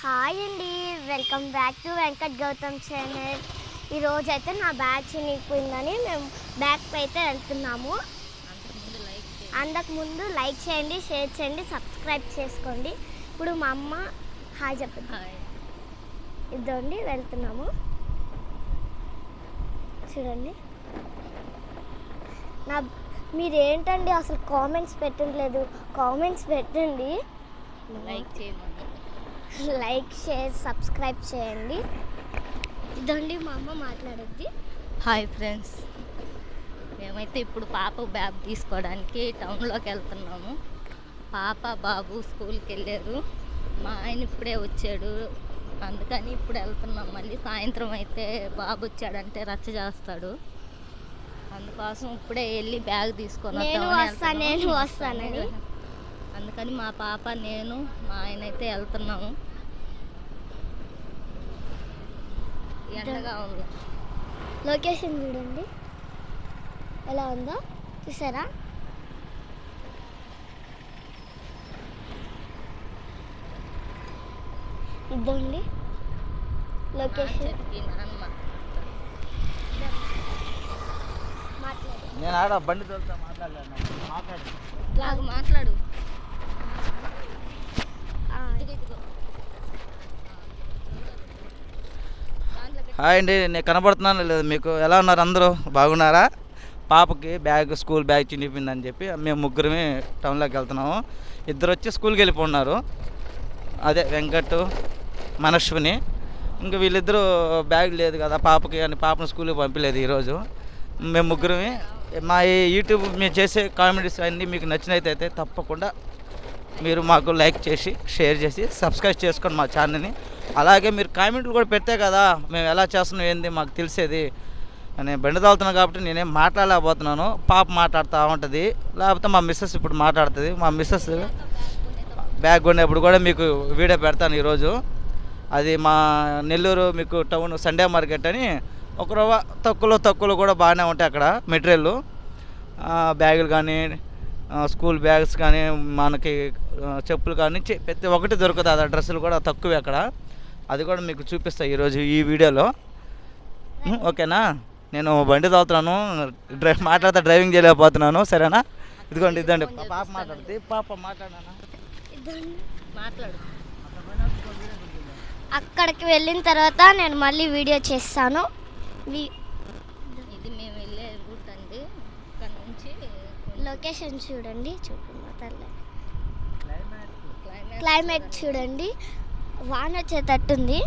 Hi అండి welcome back to Venkat Gautam channel ఈరోజు అయితే నా బ్యాగ్ చినిగిపోయిందని మేము బ్యాగ్ అయితే వెళ్తున్నాము. అంతకు ముందు లైక్ చేయండి షేర్ చేయండి సబ్స్క్రైబ్ చేసుకోండి. ఇప్పుడు మా అమ్మ హాయ్ చెప్పండి ఇదండి వెళ్తున్నాము. చూడండి. నా మీరేంటండి అసలు కామెంట్స్ పెట్టట్లేదు? కామెంట్స్ పెట్టండి. లైక్ చేయమని. లైక్ షేర్ సబ్స్క్రైబ్ చేయండి. ఇదండి మా అమ్మ మాట్లాడుద్ది హాయ్ ఫ్రెండ్స్. మేమైతే ఇప్పుడు పాప బ్యాగ్ తీసుకోవడానికి టౌన్లోకి వెళ్తున్నాము. పాప బాబు స్కూల్కి వెళ్ళారు. మా ఆయన ఇప్పుడే వచ్చాడు. అందుకని ఇప్పుడు వెళ్తున్నాం. మళ్ళీ సాయంత్రం అయితే బాబు వచ్చాడంటే రచ్చ చేస్తాడు. అందుకోసం ఇప్పుడే వెళ్ళి బ్యాగ్ తీసుకొని నేను వద్దామని వస్తా, వెళ్తున్నాము. నేను వస్తానని. అందుకని మా పాప నేను మా ఆయన అయితే వెళ్తున్నాము. ఎండగా ఉంది. లొకేషన్ చూడండి. ఎలా ఉందో చూసారా? ఇదండి లొకేషన్. నేను ఆడ బండి తోలుతా మాట్లాడలేను. మాట్లాడు. ఇలాగ మాట్లాడు ఆ, ఇదిగో, ఇదిగో. దాంట్లో పెట్టు. హాయ్ అండి నేను కనబడుతున్నాను లేదు. మీకు ఎలా ఉన్నారు అందరూ? బాగున్నారా? పాపకి బ్యాగ్ స్కూల్ బ్యాగ్ చినిపోయిందని చెప్పి మేము ముగ్గురమే టౌన్లోకి వెళ్తున్నాము. ఇద్దరు వచ్చి స్కూల్కి వెళ్ళిపోన్నారు అదే వెంకట్ మనశ్విని. ఇంకా వీళ్ళిద్దరూ బ్యాగ్ లేదు కదా పాపకి అని పాపను స్కూల్కి పంపించలేదు ఈరోజు. మేము ముగ్గురమే. మా ఈ యూట్యూబ్ మేము చేసే కామెడీస్ అన్నీ మీకు నచ్చినట్టయితే తప్పకుండా మీరు మాకు లైక్ చేసి షేర్ చేసి సబ్స్క్రైబ్ చేసుకోండి మా ఛానల్ని అలాగే మీరు కామెంట్లు కూడా పెడితే కదా మేము ఎలా చేస్తున్నాం ఏంది మాకు తెలిసేది. నేను బండి తాగుతున్నాను కాబట్టి నేనేం మాట్లాడలేకపోతున్నాను. పాప మాట్లాడుతూ ఉంటుంది. లేకపోతే మా మిస్సెస్ ఇప్పుడు మాట్లాడుతుంది. మా మిస్సెస్ బ్యాగ్ ఉండేప్పుడు కూడా మీకు వీడియో పెడతాను ఈరోజు. అది మా నెల్లూరు మీకు టౌన్ సండే మార్కెట్ అని ఒక రవ్వ తక్కువలో తక్కువలో కూడా బాగానే ఉంటాయి అక్కడ మెటీరియల్ బ్యాగులు కానీ స్కూల్ బ్యాగ్స్ కానీ మనకి చెప్పులు కానీ ప్రతి ఒక్కటి దొరుకుతుంది ఆ డ్రెస్సులు కూడా తక్కువే అక్కడ. అది కూడా మీకు చూపిస్తాను ఈరోజు ఈ వీడియోలో. ఓకేనా? నేను బండి తాగుతున్నాను డ్రైవ్ మాట్లాడితే డ్రైవింగ్ చేయలేకపోతున్నాను సరేనా? ఇదిగోండి ఇదండి పాప మాట్లాడుతుంది. పాప మాట్లాడానా? ఇదండి మాట్లాడు. అక్కడికి వెళ్ళిన తర్వాత నేను మళ్ళీ వీడియో చేస్తాను. ఇది మేము వెళ్ళే రూట్ అండి. ఇక్కడ నుంచి లొకేషన్ చూడండి. చూడండి క్లైమేట్ చూడండి. వాన వచ్చేటట్టుంది.